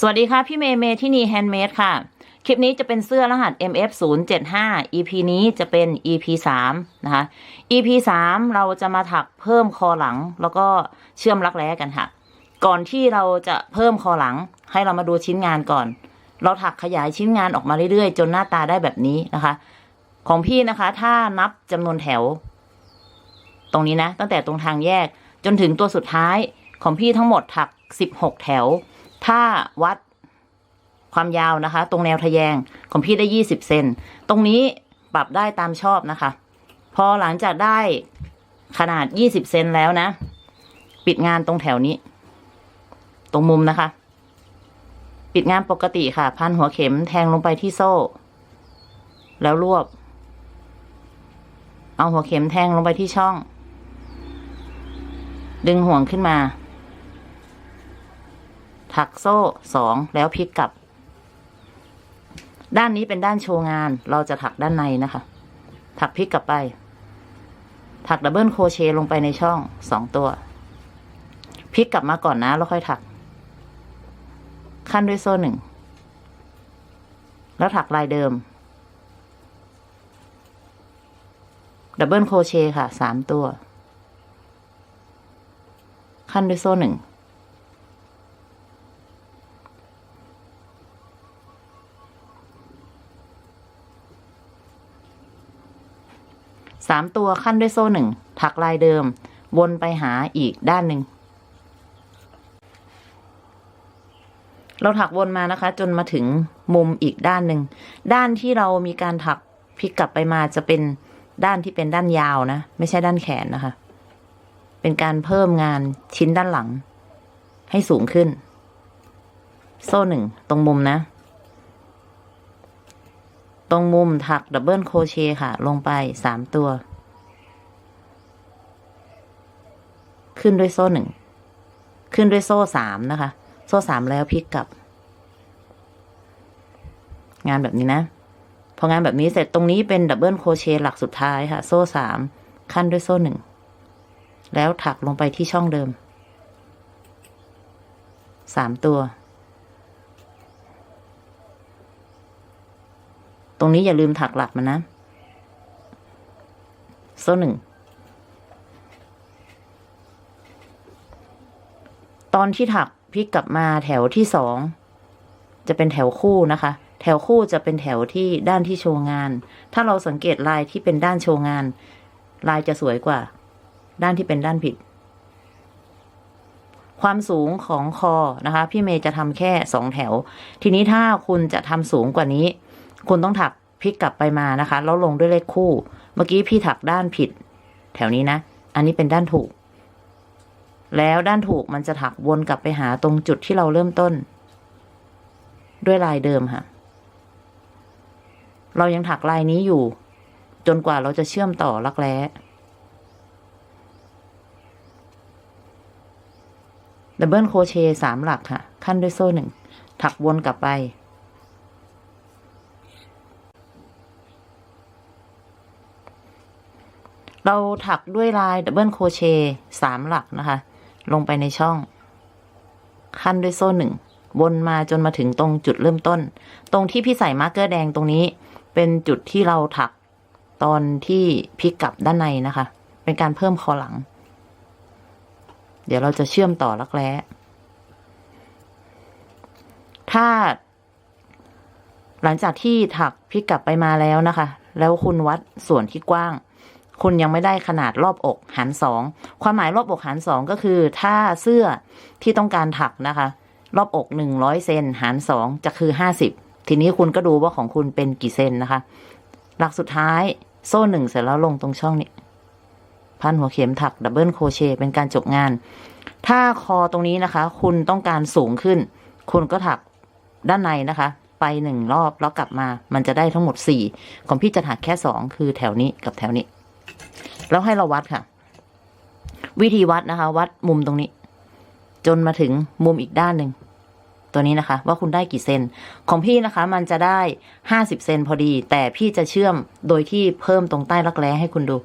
สวัสดีค่ะ พี่เมย์เมย์ที่นี่แฮนด์เมดค่ะ คลิปนี้จะเป็นเสื้อรหัส MF 0 7 5 EP นี้จะเป็น EP 3นะคะ EP 3เราจะมาถักเพิ่มคอหลัง แล้วก็เชื่อมรักแร้กันค่ะ ก่อนที่เราจะเพิ่มคอหลัง ให้เรามาดูชิ้นงานก่อน เราถักขยายชิ้นงานออกมาเรื่อยๆ จนหน้าตาได้แบบนี้นะคะ ของพี่นะคะ ถ้านับจำนวนแถว ตรงนี้นะ ตั้งแต่ตรงทางแยกจนถึงตัวสุดท้ายของพี่ทั้งหมดถัก 16 แถว ถ้าวัดความยาวนะคะ ตรงแนวทะแยงของพี่ได้20เซนตรงนี้ปรับได้ตามชอบนะคะ พอหลังจากได้ขนาด20เซนแล้วนะ ปิดงานตรงแถวนี้ ตรงมุมนะคะ ปิดงานปกติค่ะ พันหัวเข็มแทงลงไปที่โซ่ แล้วรวบ เอาหัวเข็มแทงลงไปที่ช่อง ดึงห่วงขึ้นมา ถักโซ่สองแล้วพลิกกลับ ด้านนี้เป็นด้านโชว์งาน เราจะถักด้านในนะคะ ถักพลิกกลับไป ถักดับเบิลโครเชต์ลงไปในช่องสองตัว พลิกกลับมาก่อนนะ แล้วค่อยถัก ขั้นด้วยโซ่หนึ่ง แล้วถักลายเดิม ดับเบิลโครเชต์ค่ะสามตัว ขั้นด้วยโซ่หนึ่ง สามตัวขั้นด้วยโซ่หนึ่งถักลายเดิม วนไปหาอีกด้านหนึ่ง เราถักวนมานะคะ จนมาถึงมุมอีกด้านหนึ่ง ด้านที่เรามีการถักพลิกกลับไปมาจะเป็นด้านที่เป็นด้านยาวนะ ไม่ใช่ด้านแขนนะคะ เป็นการเพิ่มงานชิ้นด้านหลัง ให้สูงขึ้น โซ่หนึ่งตรงมุมนะ ตรงมุมถักดับเบิลโคเชต์ค่ะ ลงไปสามตัว ขึ้นด้วยโซ่หนึ่ง ขึ้นด้วยโซ่สามนะคะ โซ่สามแล้วพลิกกลับ งานแบบนี้นะ พองานแบบนี้เสร็จตรงนี้เป็นดับเบิลโคเชต์หลักสุดท้ายค่ะ โซ่สามขั้นด้วยโซ่หนึ่ง แล้วถักลงไปที่ช่องเดิมสามตัว ตรงนี้อย่าลืมถักหลักมันนะ โซ่หนึ่ง ตอนที่ถักพลิกกลับมาแถวที่สอง จะเป็นแถวคู่นะคะ แถวคู่จะเป็นแถวที่ด้านที่โชว์งาน ถ้าเราสังเกตลายที่เป็นด้านโชว์งาน ลายจะสวยกว่า ด้านที่เป็นด้านผิด ความสูงของคอนะคะ พี่เมย์จะทำแค่สองแถว ทีนี้ถ้าคุณจะทำสูงกว่านี้ คุณต้องถักพลิกกลับไปมานะคะ แล้วลงด้วยเลขคู่ เมื่อกี้พี่ถักด้านผิด แถวนี้นะ อันนี้เป็นด้านถูก แล้วด้านถูกมันจะถักวนกลับไปหาตรงจุดที่เราเริ่มต้น ด้วยลายเดิมค่ะ เรายังถักลายนี้อยู่ จนกว่าเราจะเชื่อมต่อรักแร้ดับเบิลโครเชต์สามหลักค่ะ ขั้นด้วยโซ่หนึ่งถักวนกลับไป เราถักด้วยลายดับเบิลโคเชต์สามหลักนะคะ ลงไปในช่อง ขั้นด้วยโซ่หนึ่งวนมาจนมาถึงตรงจุดเริ่มต้น ตรงที่พี่ใส่มาร์กเกอร์แดงตรงนี้ เป็นจุดที่เราถักตอนที่พลิกกลับด้านในนะคะ เป็นการเพิ่มคอหลัง เดี๋ยวเราจะเชื่อมต่อรักแร้ถ้า หลังจากที่ถักพลิกกลับไปมาแล้วนะคะ แล้วคุณวัดส่วนที่กว้าง คุณยังไม่ได้ขนาดรอบอกหารสองความหมายรอบอกหารสองก็คือ ถ้าเสื้อที่ต้องการถักนะคะ รอบอกหนึ่งร้อยเซนหารสองจะคือห้าสิบทีนี้คุณก็ดูว่าของคุณเป็นกี่เซนนะคะ หลักสุดท้ายโซ่หนึ่งเสร็จแล้วลงตรงช่องนี้ พันหัวเข็มถักดับเบิลโครเชต์เป็นการจบงาน ถ้าคอตรงนี้นะคะ คุณต้องการสูงขึ้น คุณก็ถักด้านในนะคะ ไปหนึ่งรอบแล้วกลับมา มันจะได้ทั้งหมดสี่ของพี่จะถักแค่สองคือแถวนี้กับแถวนี้ แล้วให้เราวัดค่ะ วิธีวัดนะคะ วัดมุมตรงนี้ จนมาถึงมุมอีกด้านหนึ่งตัวนี้นะคะ ว่าคุณได้กี่เซนของพี่นะคะ มันจะได้ห้าสิบเซนพอดี แต่พี่จะเชื่อมโดยที่เพิ่มตรงใต้รักแร้ให้คุณดู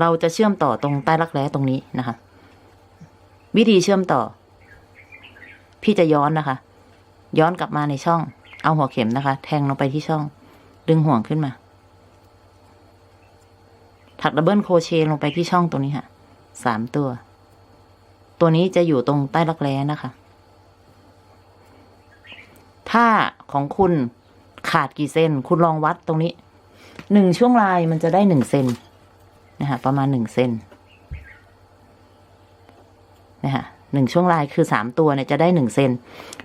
เราจะเชื่อมต่อตรงใต้รักแร้ตรงนี้นะคะ วิธีเชื่อมต่อ พี่จะย้อนนะคะ ย้อนกลับมาในช่อง เอาหัวเข็มนะคะ แทงลงไปที่ช่อง ดึงห่วงขึ้นมา ถักดับเบิลโครเชต์ลงไปที่ช่องตรงนี้ค่ะ สามตัว ตัวนี้จะอยู่ตรงใต้รักแร้นะคะ ถ้าของคุณขาดกี่เซน คุณลองวัดตรงนี้ หนึ่งช่วงลายมันจะได้หนึ่งเซนนะคะประมาณหนึ่งเซนนะคะหนึ่งช่วงลายคือสามตัวเนี่ยจะได้หนึ่งเซน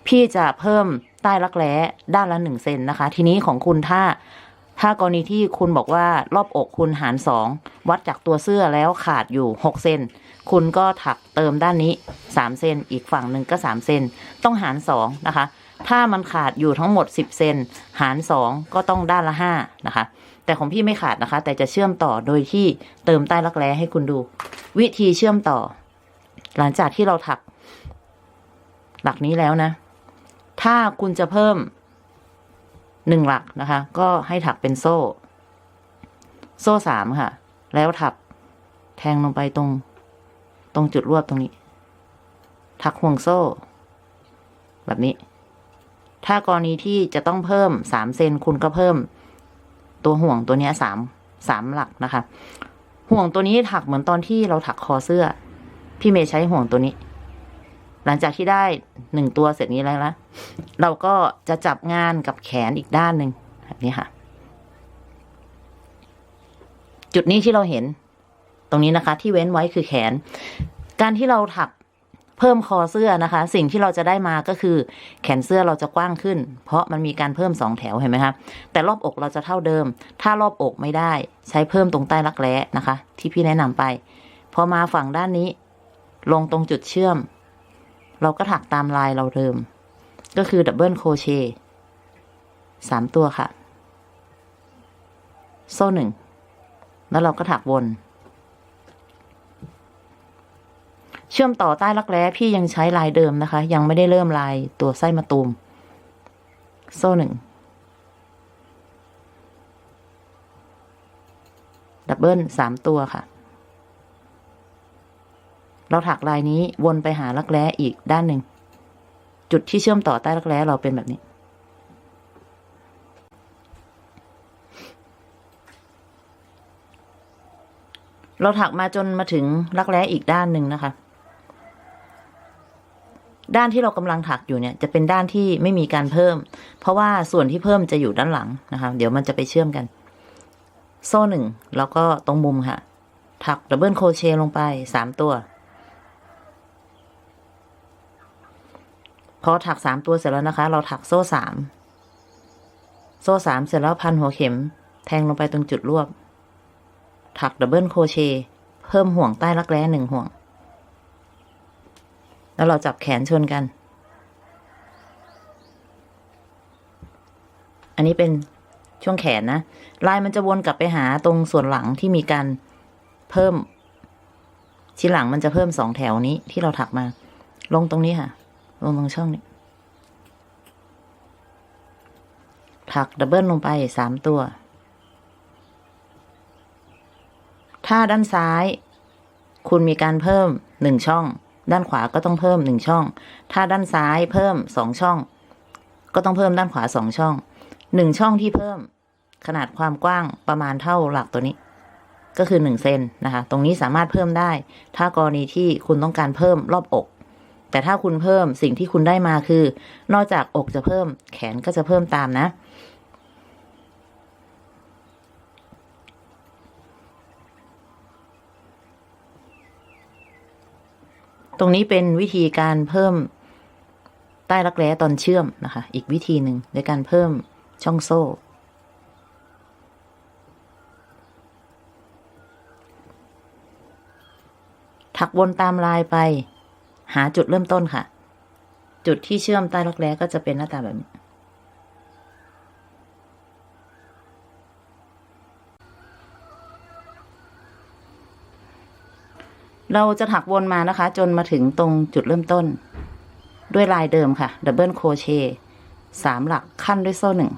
พี่จะเพิ่ม ใต้รักแร้ด้านละหนึ่งเซนนะคะ ทีนี้ของคุณถ้าถ้ากรณีที่คุณบอกว่ารอบอกคุณหารสองวัดจากตัวเสื้อแล้วขาดอยู่หกเซนคุณก็ถักเติมด้านนี้สามเซนอีกฝั่งหนึ่งก็สามเซนต้องหารสองนะคะ ถ้ามันขาดอยู่ทั้งหมดสิบเซนหารสองก็ต้องด้านละห้านะคะ แต่ของพี่ไม่ขาดนะคะ แต่จะเชื่อมต่อโดยที่เติมใต้รักแร้ให้คุณดู วิธีเชื่อมต่อ หลังจากที่เราถัก หลักนี้แล้วนะ ถ้าคุณจะเพิ่มหนึ่งหลักนะคะ ก็ให้ถักเป็นโซ่ โซ่สามค่ะ แล้วถักแทงลงไปตรง ตรงจุดรวบตรงนี้ ถักห่วงโซ่ แบบนี้ ถ้ากรณีที่จะต้องเพิ่มสามเซนคุณก็เพิ่ม ตัวห่วงตัวนี้สามสามหลักนะคะ ห่วงตัวนี้ถักเหมือนตอนที่เราถักคอเสื้อ พี่เมย์ใช้ห่วงตัวนี้ หลังจากที่ได้หนึ่งตัวเสร็จนี้แล้วนะเราก็จะจับงานกับแขนอีกด้านหนึ่งแบบนี้ค่ะ จุดนี้ที่เราเห็น ตรงนี้นะคะ ที่เว้นไว้คือแขน การที่เราถักเพิ่มคอเสื้อนะคะ สิ่งที่เราจะได้มาก็คือ แขนเสื้อเราจะกว้างขึ้น เพราะมันมีการเพิ่มสองแถวเห็นไหมคะแต่รอบอกเราจะเท่าเดิม ถ้ารอบอกไม่ได้ ใช้เพิ่มตรงใต้รักแร้นะคะ ที่พี่แนะนำไป พอมาฝั่งด้านนี้ ลงตรงจุดเชื่อม เราก็ถักตามลายเราเดิม ก็คือดับเบิลโคเชต์สามตัวค่ะ โซ่หนึ่ง แล้วเราก็ถักวน เชื่อมต่อใต้รักแร้พี่ยังใช้ลายเดิมนะคะ ยังไม่ได้เริ่มลายตัวไส้มะตูม โซ่หนึ่ง ดับเบิลสามตัวค่ะ เราถักลายนี้วนไปหารักแร้อีกด้านหนึ่ง จุดที่เชื่อมต่อใต้รักแร้เราเป็นแบบนี้ เราถักมาจนมาถึงรักแร้อีกด้านหนึ่งนะคะ ด้านที่เรากำลังถักอยู่เนี่ย จะเป็นด้านที่ไม่มีการเพิ่ม เพราะว่าส่วนที่เพิ่มจะอยู่ด้านหลังนะคะ เดี๋ยวมันจะไปเชื่อมกัน โซ่หนึ่งแล้วก็ตรงมุมค่ะ ถักดับเบิลโคเชลงไปสามตัว พอถักสามตัวเสร็จแล้วนะคะ เราถักโซ่สามโซ่สามเสร็จแล้วพันหัวเข็ม แทงลงไปตรงจุดรวบ ถักดับเบิลโครเชต์เพิ่มห่วงใต้รักแร้หนึ่งห่วง แล้วเราจับแขนชนกัน อันนี้เป็นช่วงแขนนะ ลายมันจะวนกลับไปหาตรงส่วนหลังที่มีการเพิ่มชิ้นหลังมันจะเพิ่มสองแถวนี้ที่เราถักมา ลงตรงนี้ค่ะ ลงตรงช่องนี้ถักดับเบิลลงไปสามตัว ถ้าด้านซ้าย คุณมีการเพิ่มหนึ่งช่อง ด้านขวาก็ต้องเพิ่มหนึ่งช่อง ถ้าด้านซ้ายเพิ่มสองช่อง ก็ต้องเพิ่มด้านขวาสองช่องหนึ่งช่องที่เพิ่มขนาดความกว้างประมาณเท่าหลักตัวนี้ ก็คือหนึ่งเซนนะคะ ตรงนี้สามารถเพิ่มได้ ถ้ากรณีที่คุณต้องการเพิ่มรอบอก แต่ถ้าคุณเพิ่มสิ่งที่คุณได้มาคือ นอกจากอกจะเพิ่ม แขนก็จะเพิ่มตามนะ ตรงนี้เป็นวิธีการเพิ่มใต้รักแร้ตอนเชื่อมนะคะ อีกวิธีหนึ่งในการเพิ่มช่องโซ่ถักวนตามลายไป หาจุดเริ่มต้นค่ะ จุดที่เชื่อมใต้รักแร้ก็จะเป็นหน้าตาแบบนี้ เราจะถักวนมานะคะ จนมาถึงตรงจุดเริ่มต้น ด้วยลายเดิมค่ะ ดับเบิลโคเชสามหลักขั้นด้วยโซ่หนึ่ง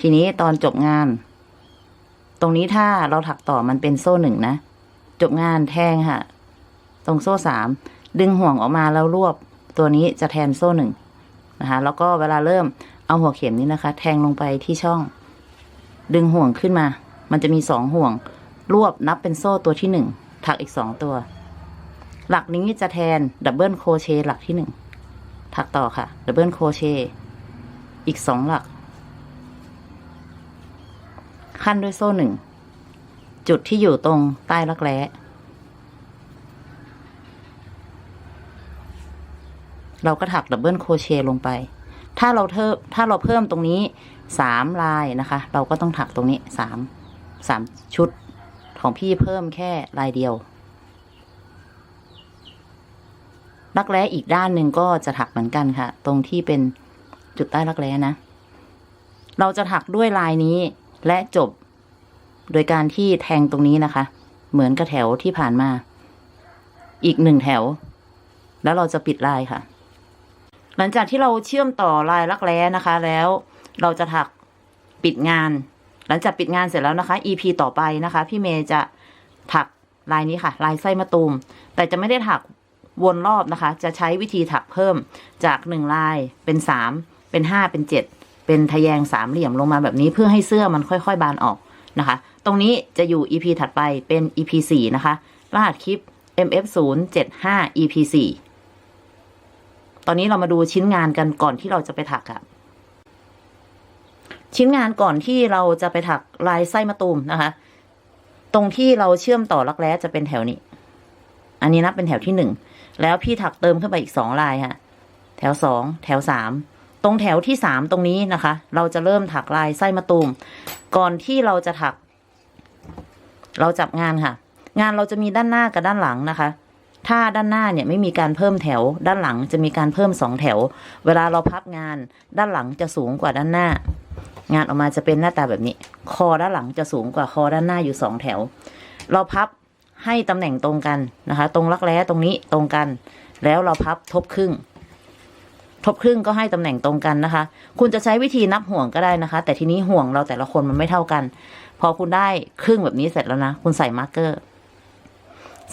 ทีนี้ตอนจบงาน ตรงนี้ถ้าเราถักต่อมันเป็นโซ่หนึ่งนะ จบงานแทงค่ะ ตรงโซ่สาม ดึงห่วงออกมาแล้วรวบตัวนี้จะแทนโซ่หนึ่งนะคะแล้วก็เวลาเริ่มเอาหัวเข็มนี้นะคะ แทงลงไปที่ช่อง ดึงห่วงขึ้นมา มันจะมีสองห่วง รวบนับเป็นโซ่ตัวที่หนึ่งถักอีกสองตัว หลักนี้จะแทนดับเบิลโคเชหลักที่หนึ่งถักต่อค่ะดับเบิลโคเชอีกสองหลัก ขั้นด้วยโซ่หนึ่งจุดที่อยู่ตรงใต้รักแร้ เราก็ถักดับเบิลโครเชต์ลงไป ถ้าเราเทิมถ้าเราเพิ่มตรงนี้สามลายนะคะ เราก็ต้องถักตรงนี้สามสามชุดของพี่เพิ่มแค่ลายเดียว รักแร้อีกด้านหนึ่งก็จะถักเหมือนกันค่ะ ตรงที่เป็นจุดใต้รักแร้นะ เราจะถักด้วยลายนี้และจบโดยการที่แทงตรงนี้นะคะ เหมือนกับแถวที่ผ่านมา อีกหนึ่งแถว แล้วเราจะปิดลายค่ะ หลังจากที่เราเชื่อมต่อลายรักแร้นะคะ แล้วเราจะถักปิดงาน หลังจากปิดงานเสร็จแล้วนะคะ EP ต่อไปนะคะ พี่เมย์จะถักลายนี้ค่ะ ลายไส้มะตูม แต่จะไม่ได้ถักวนรอบนะคะ จะใช้วิธีถักเพิ่มจากหนึ่งลายเป็นสามเป็นห้าเป็นเจ็ดเป็นทะแยงสามเหลี่ยมลงมาแบบนี้เพื่อให้เสื้อมันค่อย ๆ บานออกนะคะ ตรงนี้จะอยู่ EP ถัดไปเป็น EP สี่นะคะ รหัสคลิป MF 0 7 5 EP สี่ ตอนนี้เรามาดูชิ้นงานกันก่อนที่เราจะไปถักค่ะชิ้นงานก่อนที่เราจะไปถักลายไส้มะตูมนะคะ ตรงที่เราเชื่อมต่อรักแร้จะเป็นแถวนี้ อันนี้นับเป็นแถวที่หนึ่งแล้วพี่ถักเติมขึ้นไปอีกสองลายค่ะ แถวสองแถวสามตรงแถวที่สามตรงนี้นะคะ เราจะเริ่มถักลายไส้มะตูม ก่อนที่เราจะถัก เราจับงานค่ะ งานเราจะมีด้านหน้ากับด้านหลังนะคะ ถ้าด้านหน้าเนี่ยไม่มีการเพิ่มแถว ด้านหลังจะมีการเพิ่มสองแถว เวลาเราพับงานด้านหลังจะสูงกว่าด้านหน้า งานออกมาจะเป็นหน้าตาแบบนี้ คอด้านหลังจะสูงกว่าคอด้านหน้าอยู่สองแถว เราพับให้ตำแหน่งตรงกันนะคะ ตรงรักแร้ตรงนี้ตรงกัน แล้วเราพับทบครึ่ง ทบครึ่งก็ให้ตำแหน่งตรงกันนะคะ คุณจะใช้วิธีนับห่วงก็ได้นะคะ แต่ทีนี้ห่วงเราแต่ละคนมันไม่เท่ากัน พอคุณได้ครึ่งแบบนี้เสร็จแล้วนะ คุณใส่มาร์กเกอร์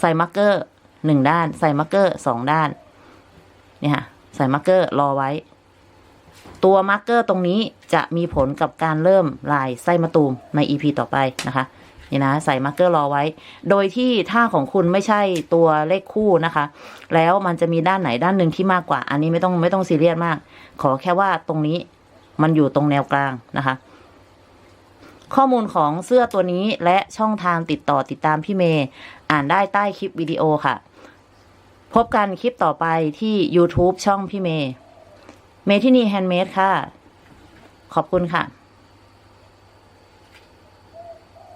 ใส่มาร์กเกอร์ หนึ่งด้าน ใส่มาร์กเกอร์สองด้าน เนี่ยค่ะใส่มาร์กเกอร์รอไว้ ตัวมาร์กเกอร์ตรงนี้จะมีผลกับการเริ่มลายไส้มะตูมใน EP ต่อไปนะคะนี่นะใส่มาร์กเกอร์รอไว้ โดยที่ท่าของคุณไม่ใช่ตัวเลขคู่นะคะ แล้วมันจะมีด้านไหนด้านหนึ่งที่มากกว่า อันนี้ไม่ต้องไม่ต้องซีเรียสมาก ขอแค่ว่าตรงนี้มันอยู่ตรงแนวกลางนะคะ ข้อมูลของเสื้อตัวนี้และช่องทางติดต่อติดตามพี่เมย์อ่านได้ใต้คลิปวิดีโอค่ะ พบกันคลิปต่อไปที่ YouTube ช่องพี่เมย์ เมทินีแฮนด์เมดค่ะ ขอบคุณค่ะ